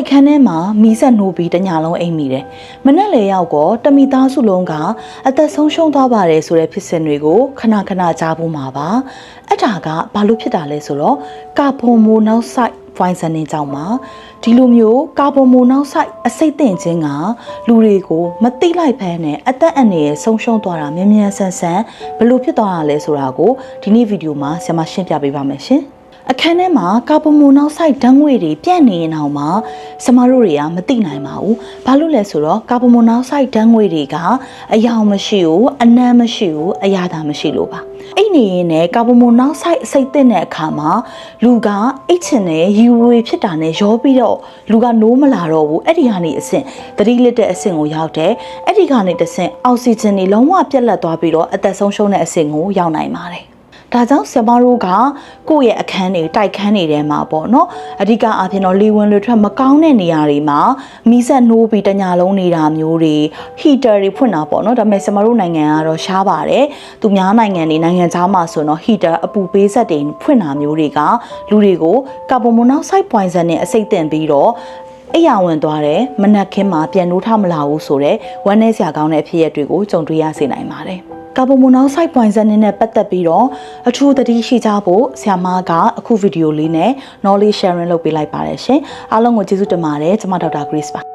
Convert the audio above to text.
တိုက်ခန်းထဲမှာမီးဆက်နှိုးပြီးတညလုံးအိပ်မိတယ်။မနက်လေရောက်တော့တမိသားစုလုံးကအသက်ဆုံးရှုံးသွားပါတယ်ဆိုတဲ့ဖြစ်စဉ်တွေကိုခဏခဏကြားဖို့မှာပါ။အဲ့ဒါကဘာလို့ဖြစ်တာလဲဆိုတော့ကာဗွန်မိုနောက်ဆိုက်ဖိုင်ဆန်နေကြောင်းမှာဒီလိုမျိုးကာဗွန်မိုနောက်ဆိုက်အဆိပ်သင့်ခြင်းကလူတွေကိုမသိလိုက်ဖမ်းနဲ့အသက်အန္တရာယ်ဆုံးရှုံးသွားတာမြန်မြန်ဆန်ဆန်ဘလို့ဖြစ်သွားတာလဲဆိုတာကိုဒီနေ့ဗီဒီယိုမှာဆရာမရှင်းပြပေးပါမယ်ရှင်။ အခန်းထဲမှာကာဗွန်မိုနောက်ဆိုက်ဓာတ်ငွေ့တွေပြန့်နေရင်အောင်မှာစမတို့တွေကမသိနိုင်ပါဘူး။ဘာလို့လဲဆိုတော့ကာဗွန်မိုနောက်ဆိုက်ဓာတ်ငွေ့တွေကအယောင်မရှိဘူးအနံ့မရှိဘူးအရာသာမရှိလို့ပါ။အဲ့နေရင်လည်းကာဗွန်မိုနောက်ဆိုက်အစိတ်သင့်တဲ့အခါမှာလူကအိတ်ချင်တဲ့ယူဝေဖြစ်တာနဲ့ရောပြီးတော့လူကနိုးမလာတော့ဘူးအဲ့ဒီကနေအဆင့်သတိလစ်တဲ့အဆင့်ကိုရောက်တယ်အဲ့ဒီကနေတစ်ဆင့်အောက်ဆီဂျင်တွေလုံးဝပြတ်လတ်သွားပြီးတော့အသက်ဆုံးရှုံးတဲ့အဆင့်ကိုရောက်နိုင်ပါတယ် ဒါကြောင့်ဆရာမတို့ကကိုယ့်ရဲ့အခန်းတွေတိုက်ခန်းတွေထဲမှာပေါ့နော်အဓိကအားဖြင့်တော့လေဝင်လေထွက်မကောင်းတဲ့နေရာတွေမှာမီးဆက်နှိုးပြီးတညာလုံးနေတာမျိုးတွေဟီတာတွေဖွင့်တာပေါ့နော်ဒါပေမဲ့ဆရာမတို့နိုင်ငံကတော့ရှားပါတယ်သူများနိုင်ငံတွေနိုင်ငံခြားမှာဆိုတော့ဟီတာအပူပေးဆက်တွေဖွင့်တာမျိုးတွေကလူတွေကိုကာဗွန်မိုနောက်ဆိုက်ပွိုင်ဆန်နဲ့အဆိပ်တင်ပြီးတော့ အိယာဝင်သွားတယ်မနက်ခင်းမှာပြန်နိုးထမလာဘူးဆိုတော့ဝမ်းနည်းစရာကောင်းတဲ့အဖြစ်အပျက်တွေကိုကြုံတွေ့ရစေနိုင်ပါတယ်ကာဗွန်မိုနောက်ဆိုက်ပွိုင်ဆန်နဲ့ပတ်သက်ပြီးတော့အထူးသတိရှိကြဖို့ဆရာမကအခုဗီဒီယိုလေးနဲ့ knowledge sharing လုပ်ပေးလိုက်ပါတယ်ရှင်အားလုံးကိုကျေးဇူးတင်ပါတယ်ကျွန်မဒေါက်တာ Grace ပါ